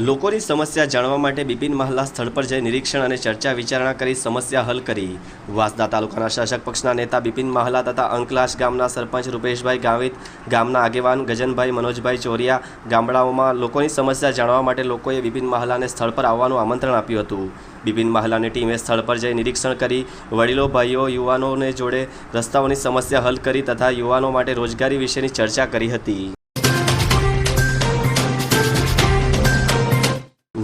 લોકોની સમસ્યા જાણવા માટે બિપિન મહલા સ્થળ પર જઈ નિરીક્ષણ અને ચર્ચા વિચારણા કરી સમસ્યા હલ કરી. વાંસદા તાલુકાના શાસક પક્ષના નેતા બિપિન મહલા તથા અંકલાશ ગામના સરપંચ રૂપેશભાઈ ગાવિત, ગામના આગેવાન ગજનભાઈ મનોજભાઈ ચોરિયા, ગામડાઓમાં લોકોની સમસ્યા જાણવા માટે લોકોએ બિપિન મહલાને સ્થળ પર આવવાનું આમંત્રણ આપ્યું હતું. બિપિન મહલાની ટીમે સ્થળ પર જઈ નિરીક્ષણ કરી વડીલો, ભાઈઓ, યુવાનોને જોડે રસ્તાઓની સમસ્યા હલ કરી તથા યુવાનો માટે રોજગારી વિશેની ચર્ચા કરી હતી.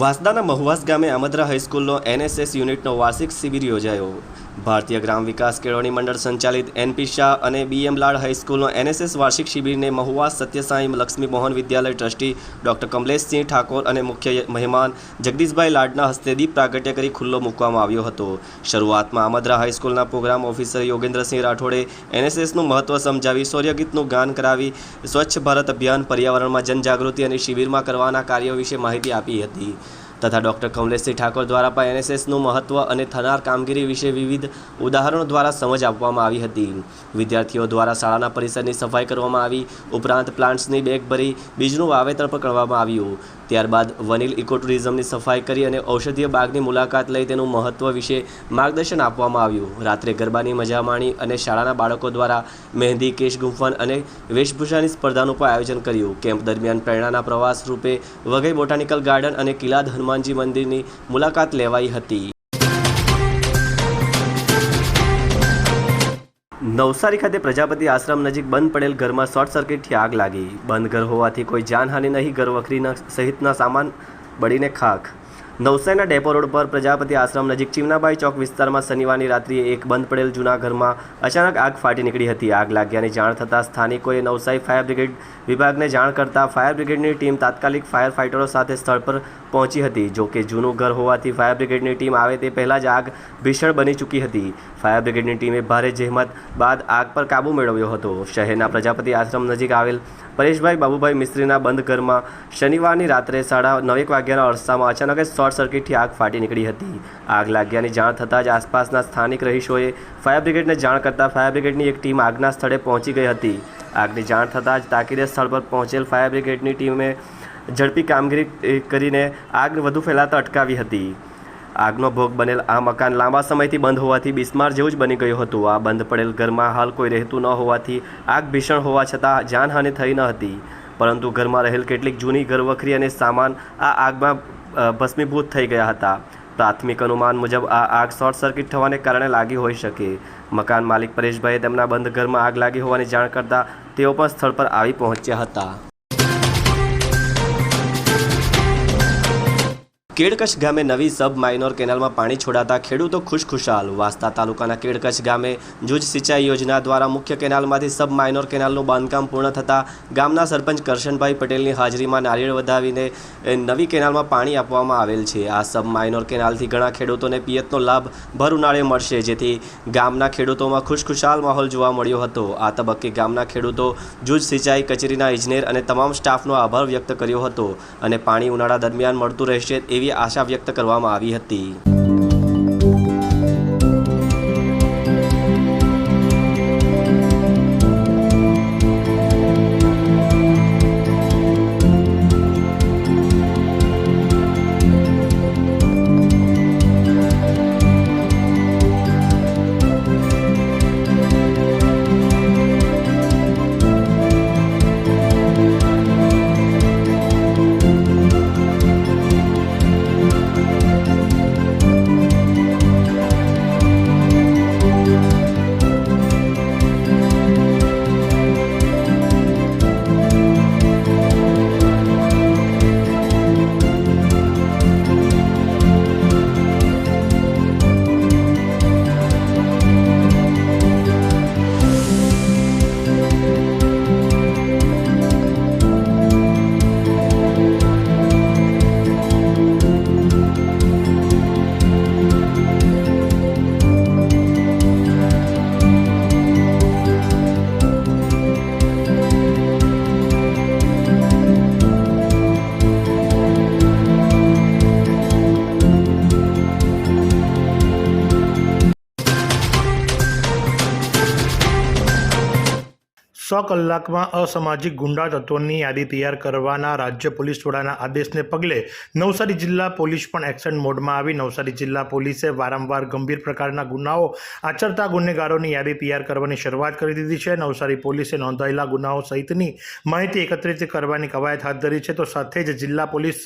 વાસદાના મહુવાસ ગામે આમદ્રા હાઈસ્કૂલનો એનએસએસ યુનિટનો વાર્ષિક શિબિર યોજાયો. ભારતીય ગ્રામ વિકાસ કેળવણી મંડળ સંચાલિત એનપી શાહ અને બીએમ લાડ હાઈસ્કૂલનો એનએસએસ વાર્ષિક શિબિરને મહુવા સત્યસાઈ લક્ષ્મી મોહન વિદ્યાલય ટ્રસ્ટી ડોક્ટર કમલેશસિંહ ઠાકોર અને મુખ્ય મહેમાન જગદીશભાઈ લાડના હસ્તે દીપ પ્રાગટ્ય કરી ખુલ્લો મૂકવામાં આવ્યો હતો. શરૂઆતમાં આમદ્રા હાઈસ્કૂલના પ્રોગ્રામ ઓફિસર યોગેન્દ્રસિંહ રાઠોડે એનએસએસનું મહત્વ સમજાવી શૌર્યગીતનું ગાન કરાવી સ્વચ્છ ભારત અભિયાન પર્યાવરણમાં જનજાગૃતિ અને શિબિરમાં કરવાના કાર્યો વિશે માહિતી આપી હતી. તથા ડૉક્ટર કમલેશસિંહ ઠાકોર દ્વારા પણ એનએસએસનું મહત્વ અને થનાર કામગીરી વિશે વિવિધ ઉદાહરણો દ્વારા સમજ આપવામાં આવી હતી. વિદ્યાર્થીઓ દ્વારા શાળાના પરિસરની સફાઈ કરવામાં આવી, ઉપરાંત પ્લાન્ટ્સની બેગ ભરી બીજનું વાવેતર પણ કરવામાં આવ્યું. ત્યારબાદ વનિલ ઇકો ટુરિઝમની સફાઈ કરી અને ઔષધીય બાગની મુલાકાત લઈ તેનું મહત્વ વિશે માર્ગદર્શન આપવામાં આવ્યું. રાત્રે ગરબાની મજા માણી અને શાળાના બાળકો દ્વારા મહેંદી, કેશ ગુંફન અને વેશભૂષાની સ્પર્ધાનું પણ આયોજન કર્યું. કેમ્પ દરમિયાન પ્રેરણાના પ્રવાસ રૂપે વઘઈ બોટાનિકલ ગાર્ડન અને કિલાદ હનુમાનજી મંદિરની મુલાકાત લેવાઈ હતી. નવસારી ખાતે પ્રજાપતિ આશ્રમ નજીક બંધ પડેલ ઘરમાં શોર્ટ સર્કિટથી આગ લાગી. બંધ ઘર હોવાથી કોઈ જાનહાનિ નહીં, ઘર વખરીના સહિતના સામાન બળીને ખાખ. નવસારીના ડેપો રોડ પર પ્રજાપતિ આશ્રમ નજીક ચીમનાબાઈ ચોક વિસ્તારમાં શનિવારની રાત્રિએ એક બંધ પડેલ જૂના ઘરમાં અચાનક આગ ફાટી નીકળી હતી. આગ લાગ્યાની જાણ થતાં સ્થાનિકોએ નવસારી ફાયર બ્રિગેડ વિભાગને જાણ કરતાં ફાયર બ્રિગેડની ટીમ તાત્કાલિક ફાયર ફાઇટરો સાથે સ્થળ પર પહોંચી હતી. જો કે જૂનું ઘર હોવાથી ફાયર બ્રિગેડની ટીમ આવે તે પહેલાં જ આગ ભીષણ બની ચૂકી હતી. ફાયર બ્રિગેડની ટીમે ભારે જહેમત બાદ આગ પર કાબૂ મેળવ્યો હતો. શહેરના પ્રજાપતિ આશ્રમ નજીક આવેલ પરેશભાઈ બાબુભાઈ મિસ્ત્રીના બંધ ઘરમાં શનિવારની રાત્રે સાડા નવેક વાગ્યાના અરસામાં અચાનક જ શોર્ટ સર્કિટથી આગ ફાટી નીકળી હતી. આગ લાગ્યાની જાણ થતાં જ આસપાસના સ્થાનિક રહીશોએ ફાયર બ્રિગેડને જાણ કરતાં ફાયર બ્રિગેડની એક ટીમ આગના સ્થળે પહોંચી ગઈ હતી. આગની જાણ થતાં જ તાકીદે સ્થળ પર પહોંચેલ ફાયર બ્રિગેડની ટીમે ઝડપી કામગીરી કરીને આગ વધુ ફેલાતા અટકાવી હતી. આગનો ભોગ બનેલ આ મકાન લાંબા સમયથી બંધ હોવાથી બિસ્માર જેવું જ બની ગયું હતું. આ બંધ પડેલ ઘરમાં હાલ કોઈ રહેતું ન હોવાથી આગ ભીષણ હોવા છતાં જાનહાનિ થઈ ન હતી. પરંતુ ઘરમાં રહેલ કેટલીક જૂની ઘરવખરી અને સામાન આ આગમાં ભસ્મીભૂત થઈ ગયા હતા. પ્રાથમિક અનુમાન મુજબ આ આગ શોર્ટ સર્કિટ થવાને કારણે લાગી હોઈ શકે. મકાન માલિક પરેશભાઈએ તેમના બંધ ઘરમાં આગ લાગી હોવાની જાણ કરતાં તેઓ પણ સ્થળ પર આવી પહોંચ્યા હતા. કેડકચ્છ ગામે નવી સબ માઇનોર કેનાલમાં પાણી છોડાતા ખેડૂતો ખુશખુશાલ. વાસ્તા તાલુકાના કેડકચ્છ ગામે જૂજ સિંચાઈ યોજના દ્વારા મુખ્ય કેનાલમાંથી સબ માઇનોર કેનાલનું બાંધકામ પૂર્ણ થતાં ગામના સરપંચ કરશનભાઈ પટેલની હાજરીમાં નારિયેળ વધાવીને નવી કેનાલમાં પાણી આપવામાં આવેલ છે. આ સબ માઇનોર કેનાલથી ઘણા ખેડૂતોને પિયતનો લાભ ભર ઉનાળે મળશે, જેથી ગામના ખેડૂતોમાં ખુશખુશાલ માહોલ જોવા મળ્યો હતો. આ તબક્કે ગામના ખેડૂતો જૂજ સિંચાઈ કચેરીના ઇજનેર અને તમામ સ્ટાફનો આભાર વ્યક્ત કર્યો હતો અને પાણી ઉનાળા દરમિયાન મળતું રહેશે એવી આશા વ્યક્ત કરવામાં આવી હતી. સો કલાકમાં અસામાજિક ગુંડા તત્વોની યાદી તૈયાર કરવાના રાજ્ય પોલીસ વડાના આદેશને પગલે નવસારી જિલ્લા પોલીસ પણ એક્શન મોડમાં આવી. નવસારી જિલ્લા પોલીસે વારંવાર ગંભીર પ્રકારના ગુનાઓ, આચરતા ગુનેગારોની યાદી તૈયાર કરવાની શરૂઆત કરી દીધી છે. નવસારી પોલીસે નોંધાયેલા ગુનાઓ સહિતની માહિતી એકત્રિત કરવાની કવાયત હાથ ધરી છે. તો સાથે જ જિલ્લા પોલીસ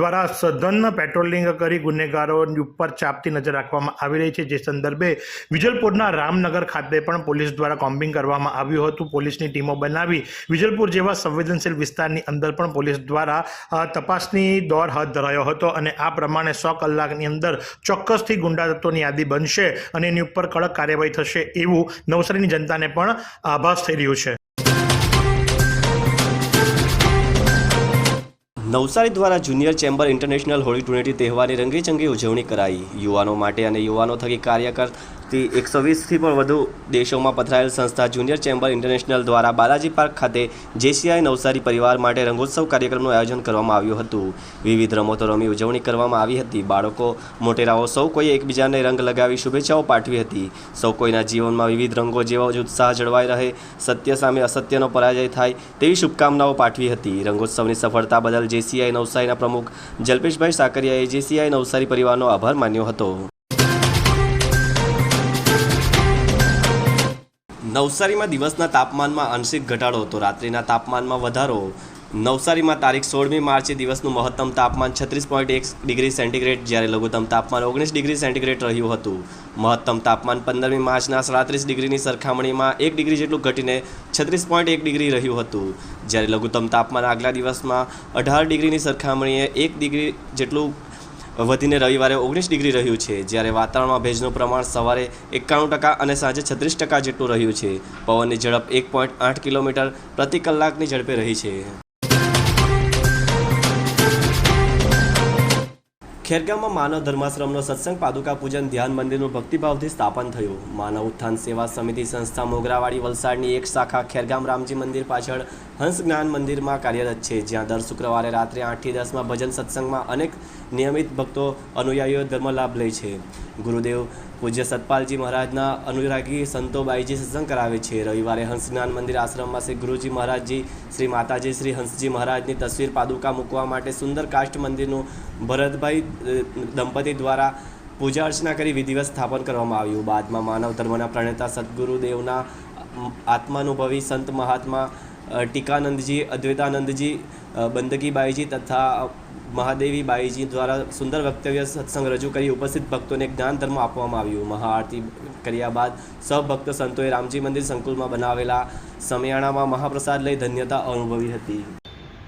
દ્વારા સઘન પેટ્રોલિંગ કરી ગુનેગારો ઉપર ચાપતી નજર રાખવામાં આવી રહી છે. જે સંદર્ભે વિજલપુરના રામનગર ખાતે પણ પોલીસ દ્વારા કોમ્બિંગ કરવામાં આવ્યું હતું. પોલીસની ટીમો બનાવી વિજલપુર જેવા સંવેદનશીલ વિસ્તારની અંદર પણ પોલીસ દ્વારા તપાસની દોર હાથ ધરાયો હતો અને આ પ્રમાણે સો કલાકની અંદર ચોક્કસથી ગુંડા તત્વોની યાદી બનશે અને એની ઉપર કડક કાર્યવાહી થશે એવું નવસારીની જનતાને પણ આભાસ થઈ રહ્યું છે. નવસારી દ્વારા junior chamber international Holi Dhuleti તહેવારની રંગીચંગી ઉજવણી કરાઈ. યુવાનો માટે અને યુવાનો થકી કાર્ય કરતી એકસો વીસથી પણ વધુ દેશોમાં પથરાયેલ સંસ્થા જુનિયર ચેમ્બર ઇન્ટરનેશનલ દ્વારા બાલાજી પાર્ક ખાતે જેસીઆઈ નવસારી પરિવાર માટે રંગોત્સવ કાર્યક્રમનું આયોજન કરવામાં આવ્યું હતું. વિવિધ રમતો રમી ઉજવણી કરવામાં આવી હતી. બાળકો, મોટેરાઓ સૌ કોઈએ એકબીજાને રંગ લગાવી શુભેચ્છાઓ પાઠવી હતી. સૌ કોઈના જીવનમાં વિવિધ રંગો જેવો જ ઉત્સાહ જળવાઈ રહે, સત્ય સામે અસત્યનો પરાજય થાય તેવી શુભકામનાઓ પાઠવી હતી. રંગોત્સવની સફળતા બદલ જેસીઆઈ નવસારીના પ્રમુખ જલ્પેશભાઈ સાકરિયાએ જેસીઆઈ નવસારી પરિવારનો આભાર માન્યો હતો. નવસારીમાં દિવસના તાપમાનમાં આંશિક ઘટાડો તો રાત્રિના તાપમાનમાં વધારો. નવસારીમાં તારીખ સોળમી માર્ચે દિવસનું મહત્તમ તાપમાન છત્રીસ પોઈન્ટ એક ડિગ્રી સેન્ટીગ્રેડ જ્યારે લઘુત્તમ તાપમાન ઓગણીસ ડિગ્રી સેન્ટીગ્રેડ રહ્યું હતું. મહત્તમ તાપમાન પંદરમી માર્ચના સાડત્રીસ ડિગ્રીની સરખામણીમાં એક ડિગ્રી જેટલું ઘટીને છત્રીસ પોઈન્ટ એક ડિગ્રી રહ્યું હતું. જ્યારે લઘુત્તમ તાપમાન આગલા દિવસમાં અઢાર ડિગ્રીની સરખામણીએ એક ડિગ્રી જેટલું વધીને રવિવારે ઓગણીસ ડિગ્રી રહ્યું છે, જ્યારે વાતાવરણમાં ભેજનું પ્રમાણ સવારે એકાણું ટકા અને સાંજે છત્રીસ ટકા જેટલું રહ્યું છે. પવનની ઝડપ એક પોઈન્ટ આઠ કિલોમીટર પ્રતિ કલાકની ઝડપે રહી છે. ખેરગામમાં માનવ ધર્માશ્રમનો સત્સંગ, પાદુકા પૂજન, ધ્યાન મંદિરનું ભક્તિભાવથી સ્થાપન થયું. માનવ ઉત્થાન સેવા સમિતિ સંસ્થા મોગરાવાડી વલસાડની એક શાખા ખેરગામ રામજી મંદિર પાછળ હંસ જ્ઞાન મંદિરમાં કાર્યરત છે, જ્યાં દર શુક્રવારે રાત્રે આઠથી દસમાં ભજન સત્સંગમાં અનેક નિયમિત ભક્તો અનુયાયીઓ ધર્મ લાભ લે છે. ગુરુદેવ પૂજ્ય સતપાલજી મહારાજના અનુરાગી સંતો બાઈજી સત્સંગ કરાવે છે. રવિવારે હંસ જ્ઞાન મંદિર આશ્રમમાં શ્રી ગુરુજી મહારાજજી, શ્રી માતાજી, શ્રી હંસજી મહારાજની તસવીર પાદુકા મૂકવા માટે સુંદર કાષ્ટ મંદિરનું ભરતભાઈ દંપતી દ્વારા પૂજા અર્ચના કરી વિધિવત સ્થાપન કરવામાં આવ્યું. બાદમાં માનવ ધર્મના પ્રણેતા સદગુરુદેવના આત્માનુભવી સંત મહાત્મા ટીકાનંદજી, અદ્વૈતાનંદજી બંદકીબાઈજી તથા મહાદેવી બાઈજી દ્વારા સુંદર વક્તવ્ય સત્સંગ રજૂ કરી ઉપસ્થિત ભક્તોને જ્ઞાન ધર્મ આપવામાં આવ્યું. મહાઆરતી કર્યા બાદ સૌ ભક્ત સંતોએ રામજી મંદિર સંકુલમાં બનાવેલા સમિયાણામાં મહાપ્રસાદ લઈ ધન્યતા અનુભવી હતી.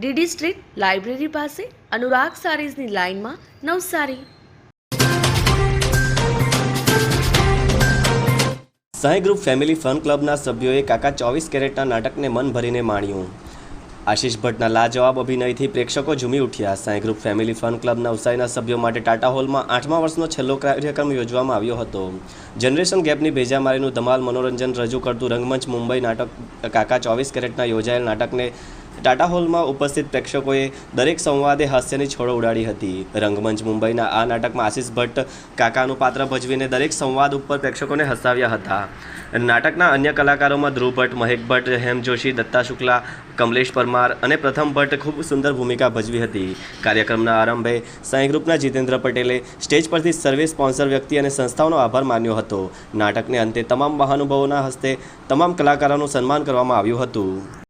DD street library પાસે અનુરાગ સારીઝની લાઇનમાં Navsari. Sai group family fun ક્લબના સભ્યોએ કાકા ચોવીસ કેરેટના નાટકને મન ભરીને માણ્યું. આશીષ ભટ્ટના લાજવાબ અભિનયથી પ્રેક્ષકો ઝૂમી ઉઠ્યા. Sai group family fun club નવસારીના સભ્યો માટે ટાટા હોલમાં આઠમા વર્ષનો છેલ્લો કાર્યક્રમ યોજવામાં આવ્યો હતો. જનરેશન ગેપની ભેજામારીનું ધમાલ મનોરંજન રજૂ કરતું રંગમંચ મુંબઈ નાટક કાકા ચોવીસ કેરેટના યોજાયેલ નાટકને ટાટા હોલમાં ઉપસ્થિત પ્રેક્ષકોએ દરેક સંવાદે હાસ્યની છોડો ઉડાડી હતી. રંગમંચ મુંબઈના આ નાટકમાં આશીષ ભટ્ટ કાકાનું પાત્ર ભજવીને દરેક સંવાદ ઉપર પ્રેક્ષકોને હસાવ્યા હતા. નાટકના અન્ય કલાકારોમાં ધ્રુવ ભટ્ટ, મહેક ભટ્ટ, હેમ જોશી, દત્તા શુક્લા, કમલેશ પરમાર અને પ્રથમ ભટ્ટ ખૂબ સુંદર ભૂમિકા ભજવી હતી. કાર્યક્રમના આરંભે સાંઈ ગ્રુપના જીતેન્દ્ર પટેલે સ્ટેજ પરથી સર્વે સ્પોન્સર વ્યક્તિ અને સંસ્થાઓનો આભાર માન્યો હતો. નાટકને અંતે તમામ મહાનુભાવોના હસ્તે તમામ કલાકારોનું સન્માન કરવામાં આવ્યું હતું.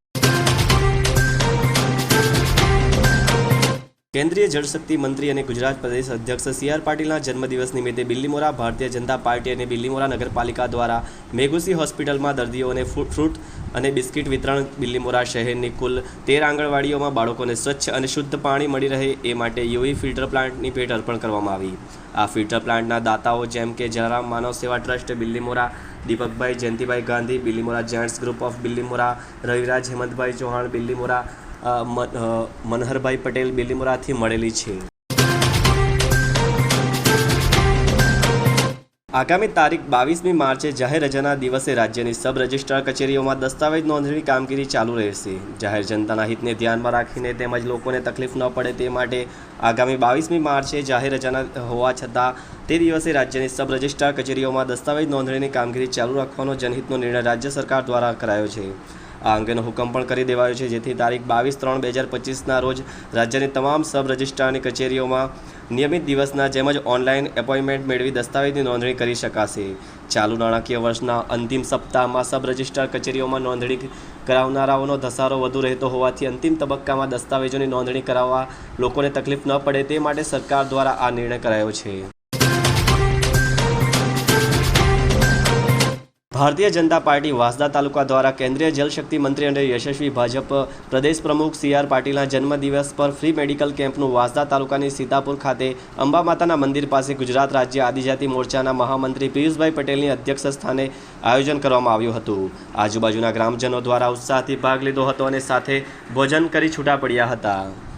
કેન્દ્રીય જળશક્તિ મંત્રી અને ગુજરાત પ્રદેશ અધ્યક્ષ સી આર પાટીલના જન્મદિવસ નિમિત્તે બિલ્લીમોરા ભારતીય જનતા પાર્ટી અને બિલ્લીમોરા નગરપાલિકા દ્વારા મેઘુસી હોસ્પિટલમાં દર્દીઓને ફ્રૂટ અને બિસ્કિટ વિતરણ બિલ્લીમોરા શહેરની કુલ તેર આંગણવાડીઓમાં બાળકોને સ્વચ્છ અને શુદ્ધ પાણી મળી રહે એ માટે યુવી ફિલ્ટર પ્લાન્ટની ભેટ અર્પણ કરવામાં આવી. આ ફિલ્ટર પ્લાન્ટના દાતાઓ જેમ કે જલારામ માનવ સેવા trust Billimora Deepakbhai Jayantibhai Gandhi Billimora gents group of Billimora Raviraj Hemantbhai Chauhan Billimora Manharbhai Patel બિલ્લીમોરાથી મળેલી છે. આગામી તારીખ બાવીસમી માર્ચે જાહેર રજાના દિવસે રાજ્યની સબ રજિસ્ટ્રાર કચેરીઓમાં દસ્તાવેજ નોંધણી કામગીરી ચાલુ રહેશે. જાહેર જનતાના હિતને ધ્યાનમાં રાખીને તેમજ લોકોને તકલીફ ન પડે તે માટે આગામી બાવીસમી માર્ચે જાહેર રજાના હોવા છતાં તે દિવસે રાજ્યની સબ રજિસ્ટ્રાર કચેરીઓમાં દસ્તાવેજ નોંધણીની કામગીરી ચાલુ રાખવાનો જનહિતનો નિર્ણય રાજ્ય સરકાર દ્વારા કરાયો છે. આ અંગેનો હુકમ પણ કરી દેવાયો છે. જેથી તારીખ બાવીસ ત્રણ બે હજાર પચીસના રોજ રાજ્યની તમામ સબ રજિસ્ટ્રારની કચેરીઓમાં નિયમિત દિવસના જેમ જ ઓનલાઈન એપોઇન્ટમેન્ટ મેળવી દસ્તાવેજની નોંધણી કરી શકાશે. ચાલુ નાણાકીય વર્ષના અંતિમ સપ્તાહમાં સબ રજિસ્ટ્રાર કચેરીઓમાં નોંધણી કરાવનારાઓનો ધસારો વધુ રહેતો હોવાથી અંતિમ તબક્કામાં દસ્તાવેજોની નોંધણી કરાવવા લોકોને તકલીફ ન પડે તે માટે સરકાર દ્વારા આ નિર્ણય કરાયો છે. ભારતીય જનતા પાર્ટી વાંસદા તાલુકા દ્વારા કેન્દ્રીય જલશક્તિ મંત્રી અને યશસ્વી ભાજપ પ્રદેશ પ્રમુખ સી આર પાટીલના જન્મદિવસ પર ફ્રી મેડિકલ કેમ્પનું વાંસદા તાલુકાની સીતાપુર ખાતે અંબા માતાના મંદિર પાસે ગુજરાત રાજ્ય આદિજાતિ મોરચાના મહામંત્રી પિયુષભાઈ પટેલની અધ્યક્ષ સ્થાને આયોજન કરવામાં આવ્યું હતું. આજુબાજુના ગ્રામજનો દ્વારા ઉત્સાહથી ભાગ લીધો હતો અને સાથે ભોજન કરી છૂટા પડ્યા હતા.